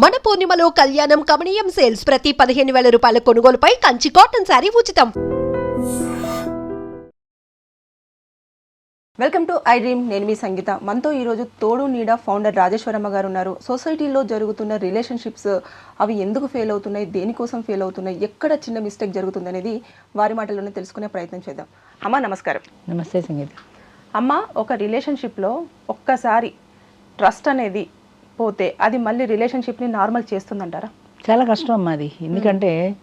మన పూర్ణిమలో కళ్యాణం కమనీయం సేల్స్ ప్రతి పదిహేను వేల రూపాయల కొనుగోలుపై కంచి కాటన్ శారీ ఉచితం. వెల్కమ్ టు ఐ డ్రీమ్ నేను మీ సంగీత. మనతో ఈరోజు తోడు నీడ ఫౌండర్ రాజేశ్వరమ్మ గారు ఉన్నారు. సొసైటీలో జరుగుతున్న రిలేషన్షిప్స్ అవి ఎందుకు ఫెయిల్ అవుతున్నాయి దేనికోసం ఫెయిల్ అవుతున్నాయి ఎక్కడ చిన్న మిస్టేక్ జరుగుతుంది అనేది వారి మాటల్లోనే తెలుసుకునే ప్రయత్నం చేద్దాం. అమ్మ నమస్కారం. నమస్తే సంగీత. అమ్మ ఒక రిలేషన్షిప్లో ఒక్కసారి ట్రస్ట్ అనేది పోతే అది మళ్ళీ రిలేషన్షిప్ని నార్మల్ చేస్తుందంటారా? చాలా కష్టం అమ్మా అది. ఎందుకంటే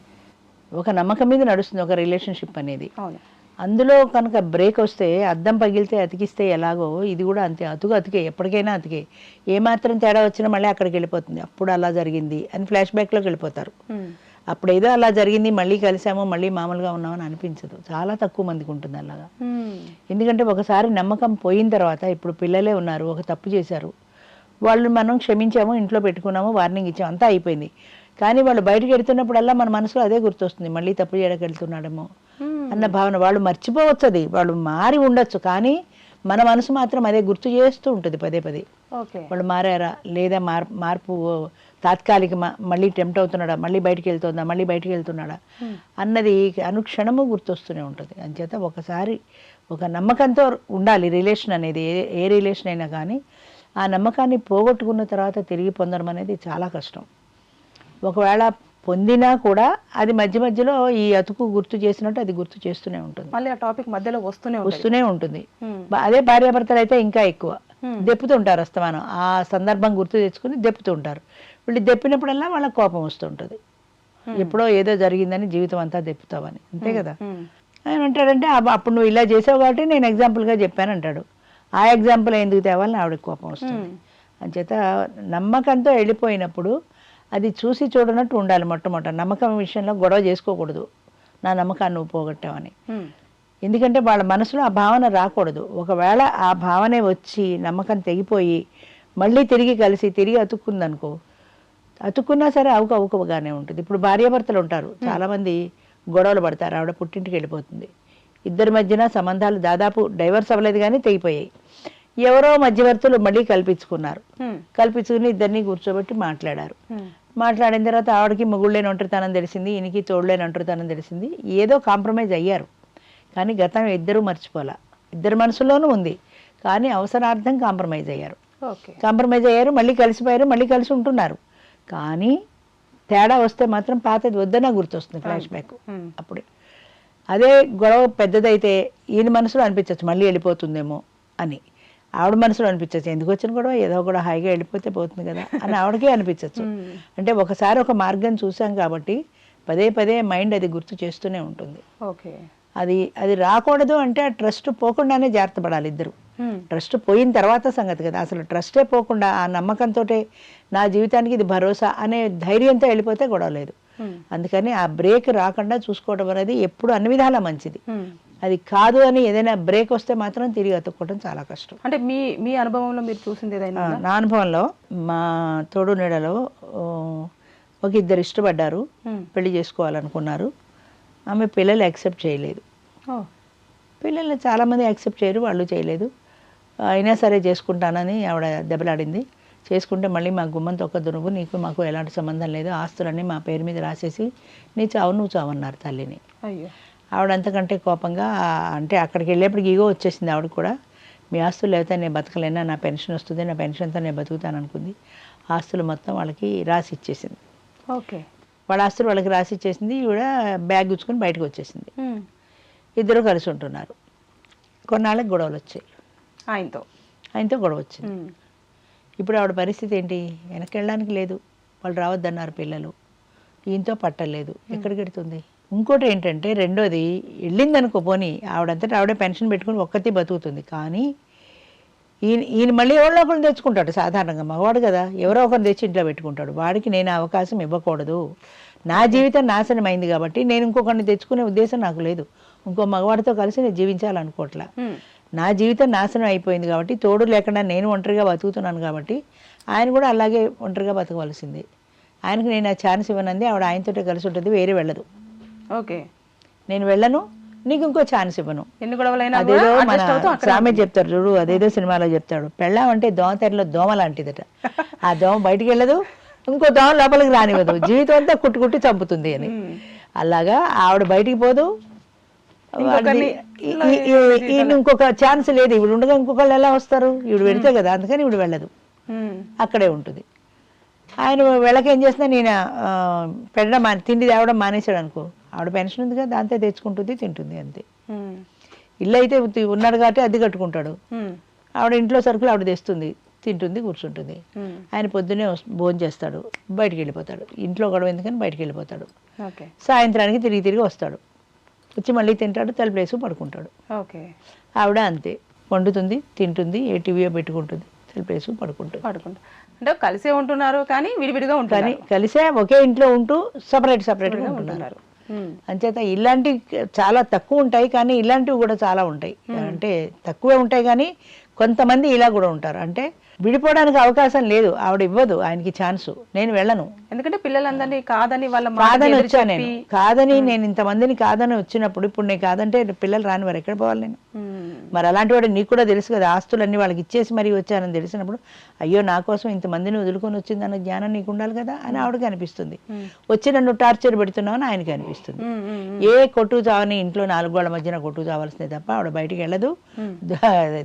ఒక నమ్మకం మీద నడుస్తుంది ఒక రిలేషన్షిప్ అనేది. అవును. అందులో కనుక బ్రేక్ వస్తే అద్దం పగిలితే అతికిస్తే ఎలాగో ఇది కూడా అంతే. అతుకు అతికే ఎప్పటికైనా అతికే. ఏమాత్రం తేడా వచ్చినా మళ్ళీ అక్కడికి వెళ్ళిపోతుంది. అప్పుడు అలా జరిగింది అని ఫ్లాష్ బ్యాక్లోకి వెళ్ళిపోతారు. అప్పుడు ఏదో అలా జరిగింది మళ్ళీ కలిసాము మళ్ళీ మామూలుగా ఉన్నామని అనిపించదు. చాలా తక్కువ మందికి ఉంటుంది అలాగా. ఎందుకంటే ఒకసారి నమ్మకం పోయిన తర్వాత ఇప్పుడు పిల్లలే ఉన్నారు ఒక తప్పు చేశారు. వాళ్ళు మనం క్షమించాము ఇంట్లో పెట్టుకున్నాము వార్నింగ్ ఇచ్చాము అంతా అయిపోయింది. కానీ వాళ్ళు బయటకు వెళ్తున్నప్పుడల్లా మన మనసులో అదే గుర్తొస్తుంది మళ్ళీ తప్పు చేయడానికి వెళ్తున్నాడేమో అన్న భావన. వాళ్ళు మర్చిపోవచ్చు అది వాళ్ళు మారి ఉండొచ్చు కానీ మన మనసు మాత్రం అదే గుర్తు చేస్తూ ఉంటుంది పదే పదే. వాళ్ళు మారారా లేదా మార్ మార్పు తాత్కాలికమా మళ్ళీ టెంప్ట్ అవుతున్నాడా మళ్ళీ బయటికి వెళ్తుందా మళ్ళీ బయటికి వెళ్తున్నాడా అన్నది అనుక్షణము గుర్తొస్తూనే ఉంటుంది. అంచేత ఒకసారి ఒక నమ్మకంతో ఉండాలి రిలేషన్ అనేది ఏ ఏ రిలేషన్ అయినా కానీ ఆ నమ్మకాన్ని పోగొట్టుకున్న తర్వాత తిరిగి పొందడం అనేది చాలా కష్టం. ఒకవేళ పొందినా కూడా అది మధ్య మధ్యలో ఈ అతుకు గుర్తు చేసినట్టు అది గుర్తు చేస్తూనే ఉంటుంది. మళ్ళీ ఆ టాపిక్ మధ్యలో వస్తూనే వస్తూనే ఉంటుంది. అదే భార్యాభర్తలు అయితే ఇంకా ఎక్కువ. దెప్పుతుంటారు అస్తమానం. ఆ సందర్భం గుర్తు తెచ్చుకుని దెప్పుతూ ఉంటారు. వీళ్ళు దెప్పినప్పుడల్లా వాళ్ళకి కోపం వస్తుంటుంది. ఎప్పుడో ఏదో జరిగిందని జీవితం అంతా దెప్పుతావని అంతే కదా. ఆయన అంటాడంటే "అబ్బ, అప్పుడు నువ్వు ఇలా చేసావు కాబట్టి నేను ఎగ్జాంపుల్గా చెప్పాను అంటాడు ఆ ఎగ్జాంపుల్ ఎందుకు తేవాలని ఆవిడకి కోపం వస్తుంది. అంచేత నమ్మకంతో వెళ్ళిపోయినప్పుడు అది చూసి చూడనట్టు ఉండాలి మొట్టమొదట. నమ్మకం విషయంలో గొడవ చేసుకోకూడదు. నా నమ్మకాన్ని నువ్వు పోగొట్టావని. ఎందుకంటే వాళ్ళ మనసులో ఆ భావన రాకూడదు. ఒకవేళ ఆ భావనే వచ్చి నమ్మకం తెగిపోయి మళ్ళీ తిరిగి కలిసి తిరిగి అతుక్కుందనుకో అతుక్కున్నా సరే అవుకు అవుకుగానే ఉంటుంది. ఇప్పుడు భార్యాభర్తలు ఉంటారు. చాలామంది గొడవలు పడతారు. ఆవిడ పుట్టింటికి వెళ్ళిపోతుంది. ఇద్దరి మధ్యన సంబంధాలు దాదాపు డైవర్స్ అవ్వలేదు కానీ తెగిపోయాయి. ఎవరో మధ్యవర్తులు మళ్ళీ కల్పించుకున్నారు. కల్పించుకుని ఇద్దరిని కూర్చోబెట్టి మాట్లాడారు. మాట్లాడిన తర్వాత ఆవిడకి మొగుళ్ళేని ఒంటరితనం తెలిసింది ఈయనకి తోడులేని ఒంటరితనం తెలిసింది. ఏదో కాంప్రమైజ్ అయ్యారు. కానీ గతం ఇద్దరూ మర్చిపోలా. ఇద్దరి మనసులోనూ ఉంది. కానీ అవసరార్థం కాంప్రమైజ్ అయ్యారు. కాంప్రమైజ్ అయ్యారు మళ్ళీ కలిసిపోయారు మళ్ళీ కలిసి ఉంటున్నారు. కానీ తేడా వస్తే మాత్రం పాతది వద్దన గుర్తొస్తుంది ఫ్లాష్ బ్యాక్. అప్పుడే. అదే గొడవ పెద్దదైతే ఈయన మనసులో అనిపించవచ్చు మళ్ళీ వెళ్ళిపోతుందేమో అని. ఆవిడ మనసులో అనిపించవచ్చు ఎందుకు వచ్చిన గొడవ? ఏదో కూడా హాయిగా వెళ్ళిపోతే పోతుంది కదా అని ఆవిడకే అనిపించవచ్చు అంటే ఒకసారి ఒక మార్గం చూసాం కాబట్టి పదే పదే మైండ్ అది గుర్తు చేస్తూనే ఉంటుంది. ఓకే. అది అది రాకూడదు అంటే ఆ ట్రస్ట్ పోకుండానే జాగ్రత్త పడాలి ఇద్దరు. ట్రస్ట్ పోయిన తర్వాత సంగతి కదా. అసలు ట్రస్టే పోకుండా ఆ నమ్మకంతో నా జీవితానికి ఇది భరోసా అనే ధైర్యంతో వెళ్ళిపోతే గొడవ లేదు. అందుకని ఆ బ్రేక్ రాకుండా చూసుకోవడం అనేది ఎప్పుడు అన్ని విధాలా మంచిది. Hmm. అది కాదు అని ఏదైనా బ్రేక్ వస్తే మాత్రం తిరిగి అతుక్కోవడం చాలా కష్టం. అంటే మీ మీ అనుభవంలో మీరు చూసింది ఏదైనా నా అనుభవంలో మా తోడు నీడలో ఒక ఇద్దరు ఇష్టపడ్డారు. Hmm. పెళ్ళి చేసుకోవాలనుకున్నారు. ఆమె పిల్లలు యాక్సెప్ట్ చేయలేదు. పిల్లల్ని చాలామంది యాక్సెప్ట్ చేయరు వాళ్ళు చేయలేదు. అయినా సరే చేసుకుంటానని ఆవిడ దెబ్బలాడింది. చేసుకుంటే మళ్ళీ మా గుమ్మంతో ఒక దునుగు నీకు మాకు ఎలాంటి సంబంధం లేదు. ఆస్తులన్నీ మా పేరు మీద రాసేసి నీ చావు నువ్వు చావన్నారు తల్లిని. అయ్యో. ఆవిడ అంతకంటే కోపంగా అంటే అక్కడికి వెళ్ళేప్పటికి ఈగో వచ్చేసింది ఆవిడ కూడా. మీ ఆస్తులు లేకపోతే నేను బతకలేనా? నా పెన్షన్ వస్తుంది నా పెన్షన్తో నేను బతుకుతాను అనుకుంది. ఆస్తులు మొత్తం వాళ్ళకి రాసి ఇచ్చేసింది. ఓకే. వాళ్ళ ఆస్తులు వాళ్ళకి రాసి ఇచ్చేసింది ఈవిడ బ్యాగ్ గుచ్చుకొని బయటకు వచ్చేసింది. ఇద్దరు కలిసి ఉంటున్నారు. కొన్నాళ్ళకి గొడవలు వచ్చాయి. ఆయనతో. ఆయనతో గొడవ వచ్చింది. ఇప్పుడు ఆవిడ పరిస్థితి ఏంటి? వెనక్కి వెళ్ళడానికి లేదు. వాళ్ళు రావద్దన్నారు పిల్లలు. ఈయనతో పట్టలేదు. ఎక్కడికి వెడుతుంది ఇంకోటి ఏంటంటే రెండోది వెళ్ళింది అనుకో పోనీ ఆవిడంతటా ఆవిడే పెన్షన్ పెట్టుకుని ఒక్కతి బతుకుతుంది. కానీ ఈయన ఈయన మళ్ళీ ఎవరో ఒకరిని తెచ్చుకుంటాడు సాధారణంగా మగవాడు కదా. ఎవరో ఒకరిని తెచ్చి ఇంట్లో పెట్టుకుంటాడు. వాడికి నేను అవకాశం ఇవ్వకూడదు. నా జీవితం నాశనం అయింది కాబట్టి నేను ఇంకొకరిని తెచ్చుకునే ఉద్దేశం నాకు లేదు. ఇంకో మగవాడితో కలిసి నేను జీవించాలనుకోవట్లా. నా జీవితం నాశనం అయిపోయింది కాబట్టి తోడు లేకుండా నేను ఒంటరిగా బతుకుతున్నాను కాబట్టి ఆయన కూడా అలాగే ఒంటరిగా బతకవలసింది. ఆయనకు నేను ఆ ఛాన్స్ ఇవ్వనంది ఆవిడ ఆయనతోటే కలిసి ఉంటుంది వేరే వెళ్ళదు. ఓకే. నేను వెళ్ళను నీకు ఇంకో ఛాన్స్ ఇవ్వను. ఎన్ని గొడవలైనా అదేదో మన సామెత చెప్తారు చూడు అదేదో సినిమాలో చెప్తాడు. పెళ్ళాం అంటే దోమ తెరలో దోమ లాంటిదట. ఆ దోమ బయటికి వెళ్ళదు ఇంకో దోమ లోపలికి రానివ్వదు. జీవితం అంతా కుట్టి కుట్టి చంపుతుంది అని. అలాగా ఆవిడ బయటికి పోదు ఈయన ఇంకొక ఛాన్స్ లేదు. ఇవిడు ఉండగా ఇంకొకళ్ళు ఎలా వస్తారు? ఇవిడు పెడితే కదా అందుకని ఇవిడు వెళ్ళదు. ఉమ్, అక్కడే ఉంటుంది. ఆయన వెళ్ళకేం చేసినా నేను పెట్టడం మాని తిండి తేవడం మానేశాడు అనుకో. ఆవిడ పెన్షన్ ఉంది కదా దాంతో తెచ్చుకుంటుంది తింటుంది అంతే. ఉమ్, ఇల్లు అయితే ఉన్నాడు కాబట్టి అద్దె కట్టుకుంటాడు. ఆవిడ ఇంట్లో సరుకులు ఆవిడ తెస్తుంది తింటుంది కూర్చుంటుంది. ఆయన పొద్దున్నే భోజనం చేస్తాడు బయటికి వెళ్ళిపోతాడు. ఇంట్లో గొడవ ఎందుకని బయటికి వెళ్ళిపోతాడు. సాయంత్రానికి తిరిగి తిరిగి వస్తాడు. వచ్చి మళ్ళీ తింటాడు తలుపులేసి పడుకుంటాడు. ఓకే. ఆవిడ అంతే. వండుతుంది తింటుంది ఏ టీవీయో పెట్టుకుంటుంది తలుపులేసి పడుకుంటుంది. పడుకుంటా. అంటే కలిసే ఉంటున్నారు కానీ విడివిడిగా కానీ ఉంటున్నారు కలిసే ఒకే ఇంట్లో ఉంటూ సపరేట్ సపరేట్గా ఉంటున్నారు. అంచేత ఇలాంటి చాలా తక్కువ ఉంటాయి కానీ ఇలాంటివి కూడా చాలా ఉంటాయి. అంటే తక్కువే ఉంటాయి కానీ కొంతమంది ఇలా కూడా ఉంటారు. అంటే విడిపోవడానికి అవకాశం లేదు. ఆవిడ ఇవ్వదు. ఆయనకి ఛాన్సు నేను వెళ్ళను. ఎందుకంటే పిల్లలందరినీ కాదని వాళ్ళ కాదని వచ్చా నేను. కాదని నేను ఇంతమందిని కాదని వచ్చినప్పుడు ఇప్పుడు నేను కాదంటే పిల్లలు రాని వారు ఎక్కడ పోవాలి నేను? మరి అలాంటి వాడు నీకు కూడా తెలుసు కదా ఆస్తులన్నీ వాళ్ళకి ఇచ్చేసి మరీ వచ్చానని తెలిసినప్పుడు అయ్యో నా కోసం ఇంతమందిని వదులుకొని వచ్చిందన్న జ్ఞానం నీకు ఉండాలి కదా అని ఆవిడకి అనిపిస్తుంది. వచ్చి నన్ను టార్చర్ పెడుతున్నావు అని ఆయనకి అనిపిస్తుంది. ఉమ్, ఏ కొట్టు చావని ఇంట్లో నాలుగు గోళ్ళ మధ్యన కొట్టు చావాల్సిందే తప్ప ఆవిడ బయటికి వెళ్ళదు.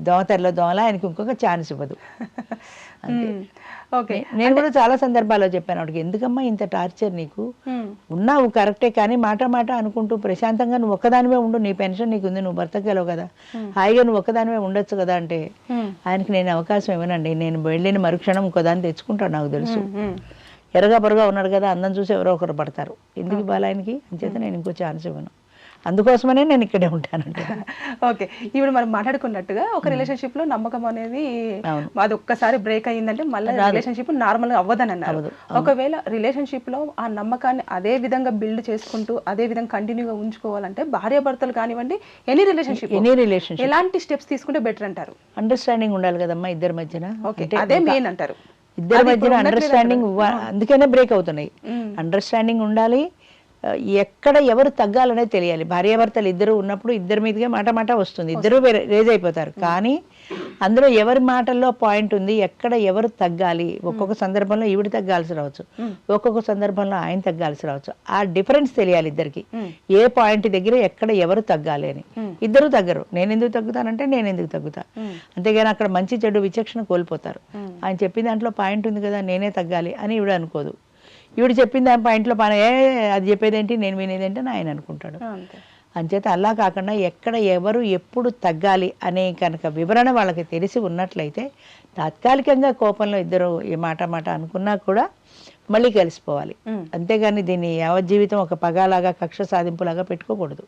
దోమతెరలో దోమల ఆయనకి ఇంకొక ఛాన్స్ ఇవ్వదు. ఉమ్, ఓకే. నేను కూడా చాలా సందర్భాల్లో చెప్పాను ఆవిడకి ఎందుకమ్మా ఇంత టార్చర్ నీకు? ఉన్నావు కరెక్టే కానీ మాట మాట అనుకుంటూ ప్రశాంతంగా నువ్వు ఒక్కదానివే ఉండు నీ పెన్షన్ నీకు ఉంది నువ్వు భర్తకు గెలవు కదా హాయిగా నువ్వు ఒక్కదానివే ఉండొచ్చు కదా అంటే ఆయనకి నేను అవకాశం ఇవ్వనండి. నేను వెళ్ళిన మరుక్షణం ఇంకోదాన్ని తెచ్చుకుంటాను నాకు తెలుసు. ఉమ్, ఎర్రగా పొరగా ఉన్నాడు కదా అందం చూసి ఎవరో ఒకరు పడతారు. ఎందుకు ఇవ్వాలి ఆయనకి? అంచేత నేను ఇంకో ఛాన్స్ ఇవ్వను. అందుకోసమనే నేను ఇక్కడే ఉంటానంటే ఓకే. ఇప్పుడు మనం మాట్లాడుకున్నట్టుగా ఒక రిలేషన్షిప్లో నమ్మకం అనేది. అది ఒక్కసారి బ్రేక్ అయిందంటే మళ్ళీ రిలేషన్షిప్ నార్మల్గా అవ్వదని అన్నారు. ఒకవేళ రిలేషన్షిప్లో ఆ నమ్మకాన్ని అదే విధంగా బిల్డ్ చేసుకుంటూ అదే విధంగా కంటిన్యూగా ఉంచుకోవాలంటే భార్యాభర్తలు కానివ్వండి ఎనీ రిలేషన్షిప్ ఎనీ రిలేషన్షిప్ ఎలాంటి స్టెప్స్ తీసుకుంటే బెటర్ అంటారు? అండర్స్టాండింగ్ ఉండాలి కదమ్మా ఇద్దరి మధ్యన. ఓకే. అదే మెయిన్ అంటారు. ఇద్దరి మధ్యన అండర్స్టాండింగ్ అందుకనే బ్రేక్ అవుతున్నాయి. అండర్స్టాండింగ్ ఉండాలి ఎక్కడ ఎవరు తగ్గాలనేది తెలియాలి. భార్యాభర్తలు ఇద్దరు ఉన్నప్పుడు ఇద్దరి మీదుగా మాట మాట వస్తుంది. ఇద్దరు రేజ్ అయిపోతారు. కానీ అందులో ఎవరి మాటల్లో పాయింట్ ఉంది ఎక్కడ ఎవరు తగ్గాలి ఒక్కొక్క సందర్భంలో ఈవిడ తగ్గాల్సి రావచ్చు ఒక్కొక్క సందర్భంలో ఆయన తగ్గాల్సి రావచ్చు. ఆ డిఫరెన్స్ తెలియాలి ఇద్దరికి. ఏ పాయింట్ దగ్గర ఎక్కడ ఎవరు తగ్గాలి అని. ఇద్దరు తగ్గరు. నేను ఎందుకు తగ్గుతానంటే నేను ఎందుకు తగ్గుతా. అంతేగాని అక్కడ మంచి చెడు విచక్షణ కోల్పోతారు. ఆయన చెప్పిన దాంట్లో పాయింట్ ఉంది కదా నేనే తగ్గాలి అని ఈవిడ అనుకోదు. ఈవిడ చెప్పిన దాని పాయింట్లో పని. ఏ అది చెప్పేదేంటి? నేను వినేదేంటి అని ఆయన అనుకుంటాడు. అంచేత అలా కాకుండా ఎక్కడ ఎవరు ఎప్పుడు తగ్గాలి అనే కనుక వివరణ వాళ్ళకి తెలిసి ఉన్నట్లయితే తాత్కాలికంగా కోపంలో ఇద్దరు ఈ మాట మాట అనుకున్నా కూడా మళ్ళీ కలిసిపోవాలి. అంతేగాని దీన్ని యావజ్జీవితం ఒక పగాలాగా కక్ష సాధింపులాగా పెట్టుకోకూడదు.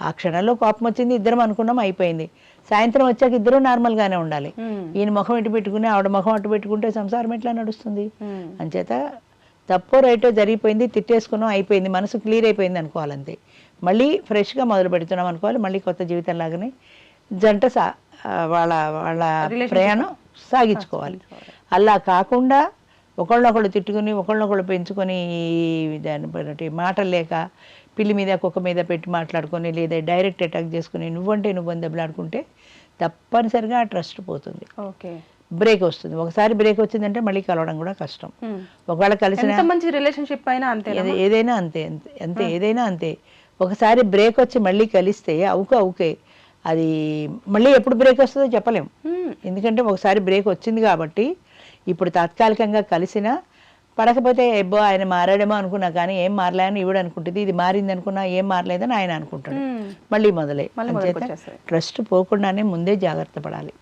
ఆ క్షణంలో కోపం వచ్చింది ఇద్దరం అనుకున్నాం అయిపోయింది. సాయంత్రం వచ్చాక ఇద్దరు నార్మల్గానే ఉండాలి. ఈయన ముఖం ఇటు పెట్టుకుని ఆవిడ ముఖం అటు పెట్టుకుంటే సంసారం ఎట్లా నడుస్తుంది? అంచేత తప్పో రైటో జరిగిపోయింది తిట్టేసుకున్నాం అయిపోయింది మనసు క్లియర్ అయిపోయింది అనుకోవాలంతే. మళ్ళీ ఫ్రెష్గా మొదలు పెడుతున్నాం అనుకోవాలి మళ్ళీ కొత్త జీవితం లాగానే జంట సా వాళ్ళ వాళ్ళ ప్రయాణం సాగించుకోవాలి. అలా కాకుండా ఒకళ్ళొకళ్ళు తిట్టుకుని ఒకళ్ళొకళ్ళు పెంచుకొని బట్టి మాటలు లేక పిల్లి మీద కుక్క మీద పెట్టి మాట్లాడుకొని లేదా డైరెక్ట్ అటాక్ చేసుకుని నువ్వంటే నువ్వు దెబ్బలాడుకుంటే తప్పనిసరిగా ఆ ట్రస్ట్ పోతుంది. ఓకే. బ్రేక్ వస్తుంది. ఒకసారి బ్రేక్ వచ్చిందంటే మళ్ళీ కలవడం కూడా కష్టం. ఒకవేళ కలిసిన ఎంత మంచి రిలేషన్షిప్ అయినా అంతే ఏది- ఏదైనా అంతే అంతే ఏదైనా అంతే. ఒకసారి బ్రేక్ వచ్చి మళ్ళీ కలిస్తే అవుక అవుకే. అది మళ్ళీ ఎప్పుడు బ్రేక్ వస్తుందో చెప్పలేం. ఎందుకంటే ఒకసారి బ్రేక్ వచ్చింది కాబట్టి ఇప్పుడు తాత్కాలికంగా కలిసినా పడకపోతే ఎబ్బో ఆయన మారాడేమో అనుకున్నా కానీ ఏం మారలేదని ఇవిడు అనుకుంటుంది. ఇది మారింది అనుకున్నా ఏం మారలేదని ఆయన అనుకుంటాడు. మళ్ళీ మొదలై ట్రస్ట్ పోకుండానే ముందే జాగ్రత్త పడాలి.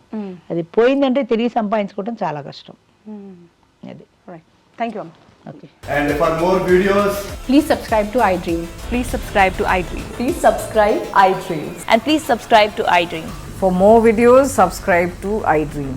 అది పోయిందంటే తిరిగి సంపాదించుకోవడం చాలా కష్టం. అది. For more videos subscribe to I Dream for more videos subscribe to I Dream